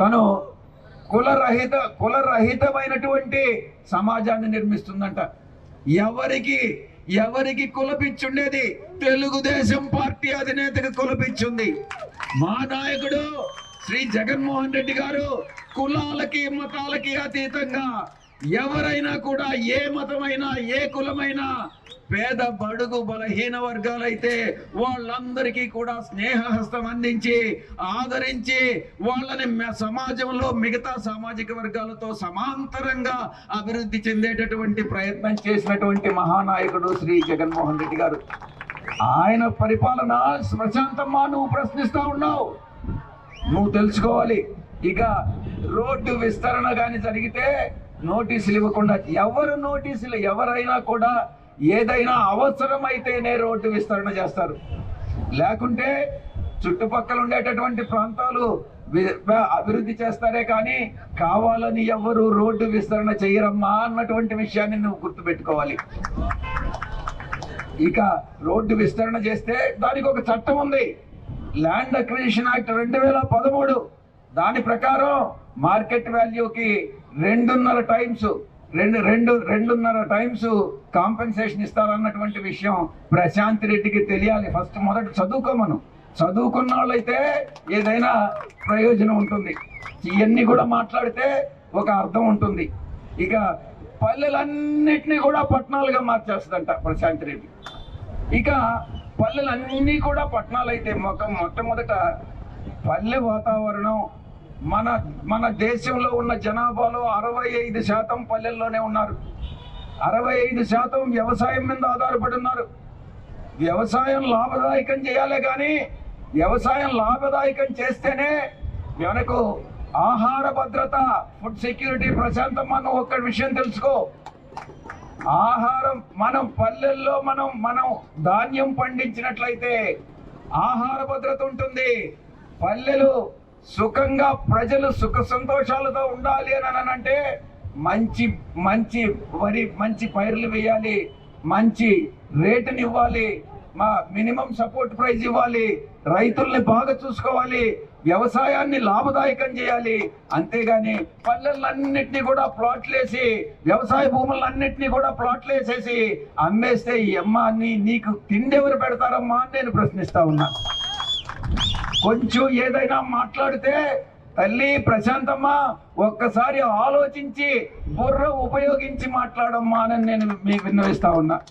తను కులరహిత కులరహితమైనటువంటి సమాజాన్ని నిర్మిస్తుందంట. ఎవరికి ఎవరికి కులపిచ్చుండేది? తెలుగుదేశం పార్టీ అధినేతకి కులపిచ్చుంది. మా నాయకుడు శ్రీ జగన్మోహన్ రెడ్డి గారు కులాలకి మతాలకి అతీతంగా ఎవరైనా కూడా ఏ మతమైనా ఏ కులమైనా పేద బడుగు బలహీన వర్గాలైతే వాళ్ళందరికీ కూడా స్నేహహస్తం అందించి ఆదరించి వాళ్ళని మ- సమాజంలో మిగతా సామాజిక వర్గాలతో సమాంతరంగా అభివృద్ధి చెందేటటువంటి ప్రయత్నం చేసినటువంటి మహానాయకుడు శ్రీ జగన్మోహన్ రెడ్డి గారు. ఆయన పరిపాలన ప్రశాంతమ్మా నువ్వు ప్రశ్నిస్తూ ఉన్నావు. నువ్వు తెలుసుకోవాలి. ఇక రోడ్డు విస్తరణ కానీ జరిగితే నోటీసులు ఇవ్వకుండా ఎవరు నోటీసులు? ఎవరైనా కూడా ఏదైనా అవసరమైతేనే రోడ్డు విస్తరణ చేస్తారు. లేకుంటే చుట్టుపక్కల ఉండేటటువంటి ప్రాంతాలు వి- అభివృద్ధి చేస్తారే కానీ కావాలని ఎవరు రోడ్డు విస్తరణ చేయరమ్మా అన్నటువంటి విషయాన్ని నువ్వు గుర్తుపెట్టుకోవాలి. ఇక రోడ్డు విస్తరణ చేస్తే దానికి ఒక చట్టం ఉంది. ల్యాండ్ అక్విజిషన్ యాక్ట్ రెండు వేల పదమూడు. దాని ప్రకారం మార్కెట్ వాల్యూకి రెండున్నర టైమ్స్ రెండు రెండు రెండున్నర టైమ్స్ కాంపెన్సేషన్ ఇస్తారన్నటువంటి విషయం ప్రశాంత్ రెడ్డికి తెలియాలి. ఫస్ట్ మొదట చదువుకోమను. చదువుకున్న వాళ్ళైతే ఏదైనా ప్రయోజనం ఉంటుంది. ఇవన్నీ కూడా మాట్లాడితే ఒక అర్థం ఉంటుంది. ఇక పల్లెలన్నిటినీ కూడా పట్టణాలుగా మార్చేస్తుందంట ప్రశాంత్ రెడ్డి. ఇక పల్లెలన్నీ కూడా పట్టణాలు అయితే మొక్క మొట్టమొదట పల్లె వాతావరణం మన మన దేశంలో ఉన్న జనాభాలో అరవై ఐదు శాతం పల్లెల్లోనే ఉన్నారు. అరవై ఐదు శాతం వ్యవసాయం మీద ఆధారపడి ఉన్నారు. వ్యవసాయం లాభదాయకం చేయాలి కానీ వ్యవసాయం లాభదాయకం చేస్తేనే మనకు ఆహార భద్రత ఫుడ్ సెక్యూరిటీ ప్రశాంతం మనం ఒక్క విషయం తెలుసుకో. ఆహారం మనం పల్లెల్లో మనం మనం ధాన్యం పండించినట్లయితే ఆహార భద్రత ఉంటుంది. పల్లెలు సుఖంగా ప్రజలు సుఖ సంతోషాలతో ఉండాలి అని అంటే మంచి మంచి వరి మంచి పైర్లు వేయాలి మంచి రేటుని ఇవ్వాలి మా మినిమం సపోర్ట్ ప్రైజ్ ఇవ్వాలి రైతుల్ని బాగా చూసుకోవాలి వ్యవసాయాన్ని లాభదాయకం చేయాలి. అంతేగాని పల్లెలన్నింటినీ కూడా ప్లాట్లేసి వ్యవసాయ భూములన్నింటినీ కూడా ప్లాట్లేసేసి అమ్మేస్తే ఈ అమ్మ నీకు తిండి ఎవరు పెడతారమ్మా అని నేను ప్రశ్నిస్తా ఉన్నా. కొంచెం ఏదైనా మాట్లాడితే తల్లి ప్రశాంతమ్మ ఒక్కసారి ఆలోచించి బుర్ర ఉపయోగించి మాట్లాడమ్మా అని నేను మీకు విన్నవిస్తా ఉన్నా.